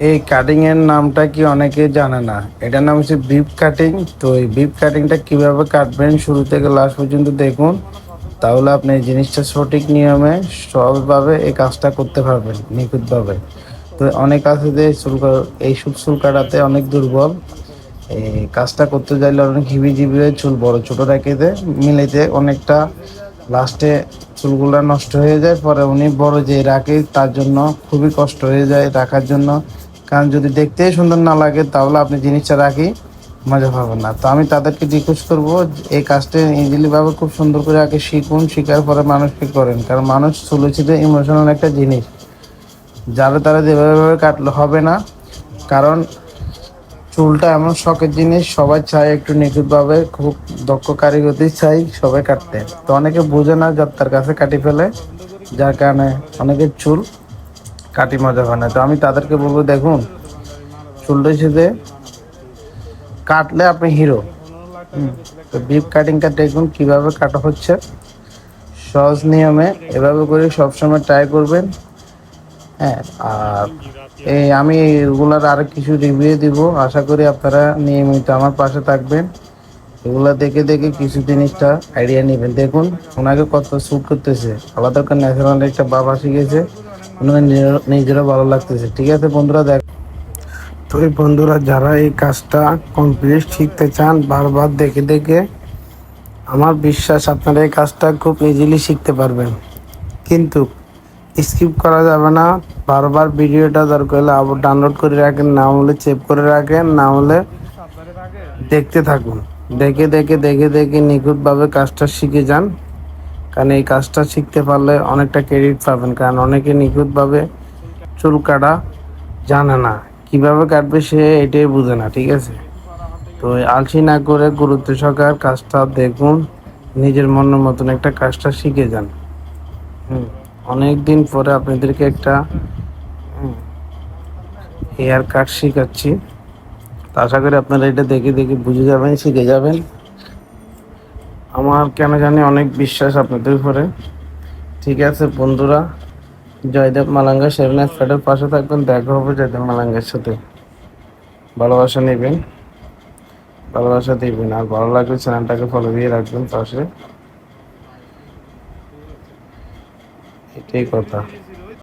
এই কাটিং এর নামটা কি অনেকে জানে না। এটার নাম হচ্ছে বিপ কাটিং তো এই বিপ কাটিংটা কীভাবে কাটবেন শুরু থেকে লাস্ট পর্যন্ত দেখুন। তাহলে আপনি এই জিনিসটা সঠিক নিয়মে সহজভাবে এই কাজটা করতে পারবেন, নিখুঁতভাবে। তো অনেক আছে যে চুল এই সব চুল কাটাতে অনেক দুর্বল। এই কাজটা করতে চাইলে অনেক হিবি জিবি চুল, বড় ছোট রেখে দেয় মিলাইতে অনেকটা লাস্টে চুলগুলো নষ্ট হয়ে যায়। পরে উনি বড় যে রাখে, তার জন্য খুবই কষ্ট হয়ে যায় রাখার জন্য। কারণ যদি দেখতেই সুন্দর না লাগে, তাহলে আপনি জিনিসটা রাখি, মজা পাবেন না। তো আমি তাদেরকে রিকোয়েস্ট করব এই কাজটা ইজিলি ভাবে খুব সুন্দর করে আগে শিখুন, শিখার পরে মানুষকে করেন। কারণ মানুষ চুলেছিতে ইমোশনাল একটা জিনিস। যারা তারা যেভাবে ভাবে কাটলে হবে না। কারণ চুলটা এমন শখের জিনিস, সবাই চায় একটু নিখুঁতভাবে, খুব দক্ষ কারিগরি চাই সবাই কাটতে। তো অনেকে বোঝে না যার তার কাছে কাটি ফেলে, যার কারণে অনেকের চুল কাটি মজা হয় না। তো আমি তাদেরকে বলব, দেখুন, চুলটা সাথে কাটলে আপনি হিরো তো বিপ কাটিংটা দেখুন কীভাবে কাটা হচ্ছে। সহজ নিয়মে এভাবে করে সবসময় ট্রাই করবেন। হ্যাঁ আর এই আমি এগুলার আর কিছু রিভিউ দিব। আশা করি আপনারা নিয়মিত আমার পাশে থাকবেন। এগুলো দেখে দেখে কিছু জিনিসটা আইডিয়া নেবেন। দেখুন, ওনাকে কত স্যুট করতেছে। আলাদা করে ন্যাচারাল একটা বাবা শিখেছে। নিজের- ভালো লাগতেছে। ঠিক আছে বন্ধুরা, দেখ তো এই বন্ধুরা, যারা এই কাজটা কমপ্লিট শিখতে চান, বারবার দেখে দেখে আমার বিশ্বাস আপনারা এই কাজটা খুব ইজিলি শিখতে পারবেন। কিন্তু স্কিপ করা যাবে না। বারবার ভিডিওটা দরকার হলে আবার ডাউনলোড করে রাখেন, না হলে চেপ করে রাখেন, না হলে দেখতে থাকুন। দেখে দেখে দেখে দেখে নিখুঁতভাবে কাজটা শিখে যান। কারণ এই কাজটা শিখতে পারলে অনেকটা ক্রেডিট পাবেন। কারণ অনেকে নিখুঁতভাবে চুল কাটা জানে না। কীভাবে কাটবে সে এটাই বুঝে না, ঠিক আছে? তো আলসি না করে গুরুত্ব সহকার কাজটা দেখুন, নিজের মনের মতন একটা কাজটা শিখে যান। হুম অনেক দিন পরে আপনাদেরকে একটা হেয়ার কাট শেখাচ্ছি। আশা করি আপনারা এটা দেখে দেখে বুঝে যাবেন, শিখে যাবেন। আমার কেন জানি অনেক বিশ্বাস আপনাদের উপরে। ঠিক আছে, বন্ধুরা, জয়দেব মালাঙ্গা সেভেন এস ফ্যাটের পাশে থাকবেন, দেখা হবে জয়দেব মালাঙ্গার সাথে। ভালোবাসা নেবেন, ভালোবাসা দিবেন, আর ভালো লাগলে চ্যানেলটাকে ফলো দিয়ে রাখবেন পাশে। এটাই কথা।